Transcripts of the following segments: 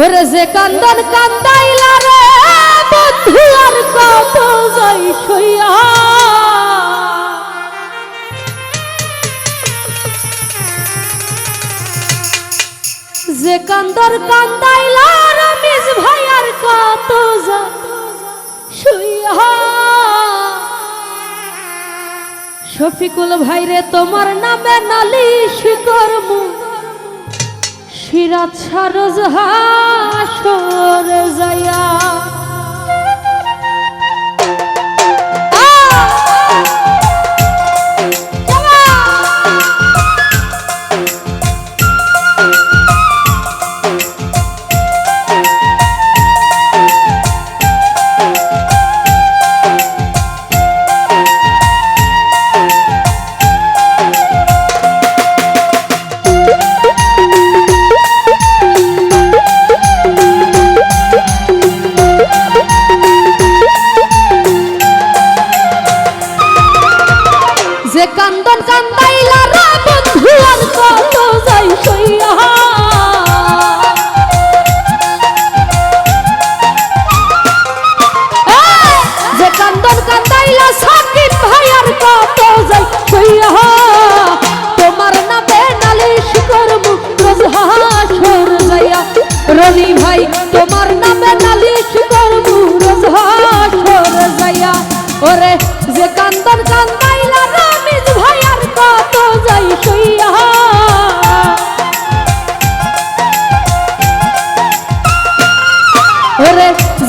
ওরে কান্দন কান্দাইলা রে, বন্ধু, আর কত যাই সইয়া। যে কান্দর কান্দাইলা রমেশ ভাই, আর কত যাই সইয়া। শফিকুল ভাই রে তোমার নামে নালিশ করমু সিরাজ সারজ হাসর যায়া কান্দন কান্দাইলা রা বন্ধু কান্দন কান্দাইলা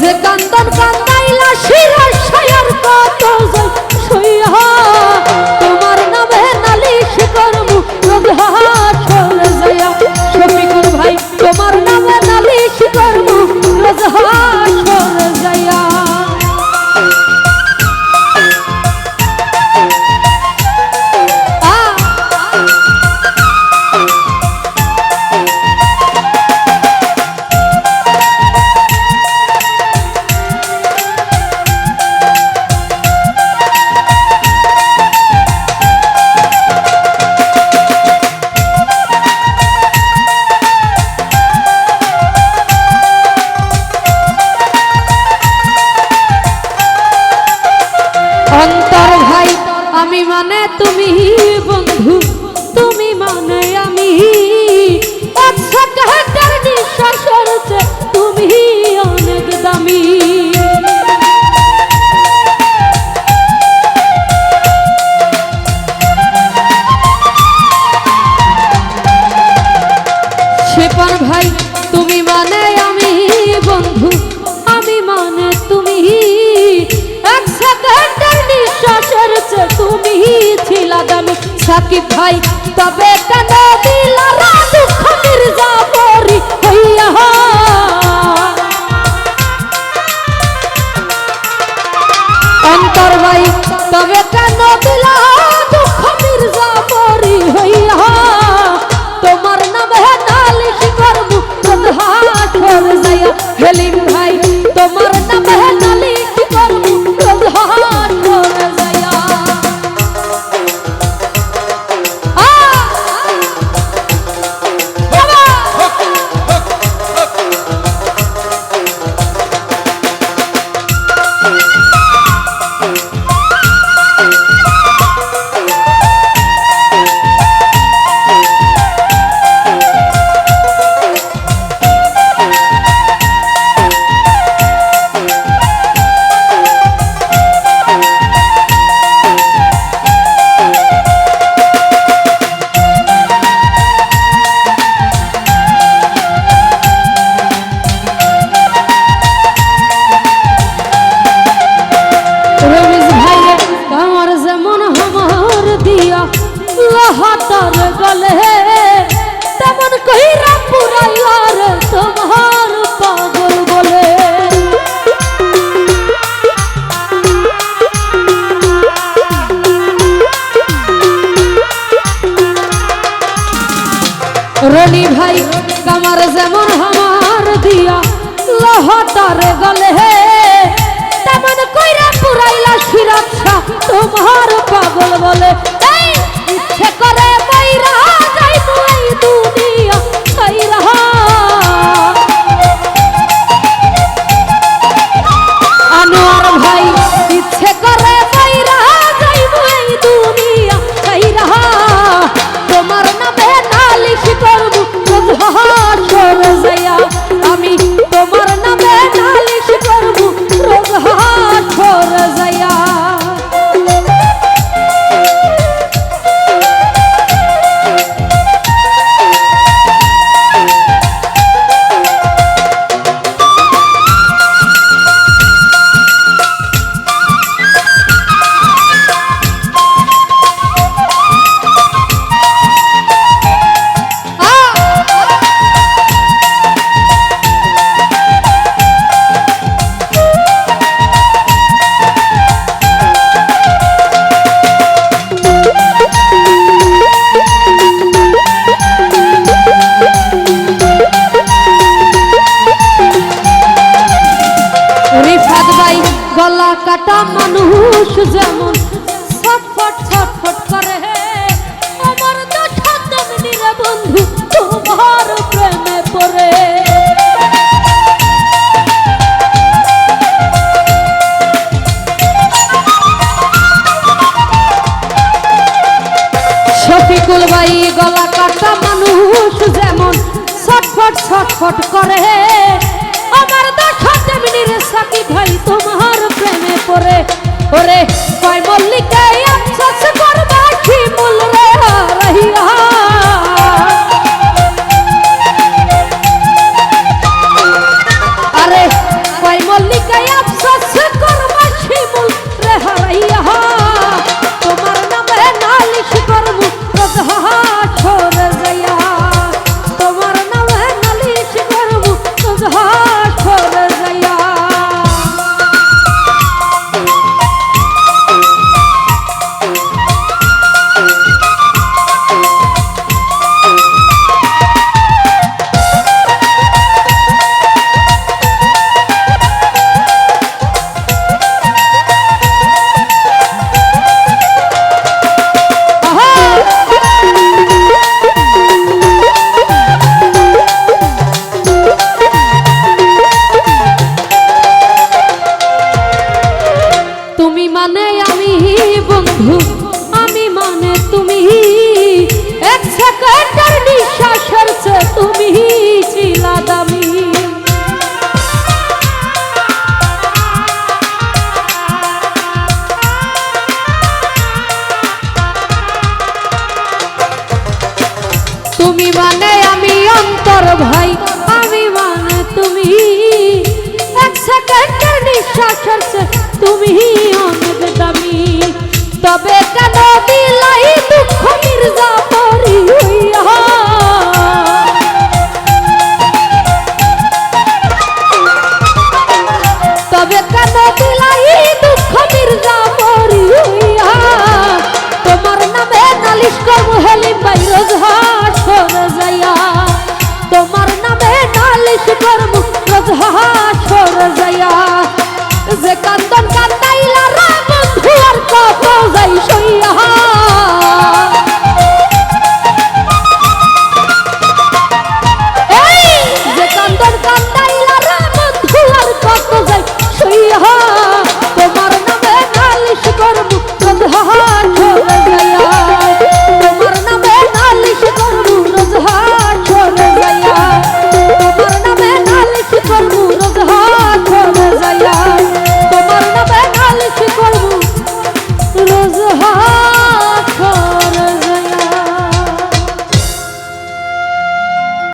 যে কান্দন কান্দাইলা মানে তুমি ভাই তবে কেন দিলা রা দুঃখ মির্জা পরি হইয়া অন্তর ভাই, তবে কেন দিলা দুঃখ মির্জা পরি হইয়া তোমার নামে হেলিম গলে তেমন কইরা পুরাইলার তোমার পাগল বলে। রনি ভাই কামার যেমন আমার দিয়া লহটার গলে তেমন কইরা পুরাইলা শাহ তোমার পাগল বলে। এই রিফাত ভাই গলা কাটা মানুষ যেমন। ফটফট ফটফট করে আমার তো ঠান্ডামিনি নিরে বন্ধু, তোমার প্রেমে পড়ে। শফিকুল ভাই, গলা কাটা মানুষ যেমন। ছটফট ছটফট করে সাকি ভাই তোমার প্রেমে পড়ে ওরে কাছে তুমি অনেক দামি। তবে কেন দিলাই দুঃখ মির্জা?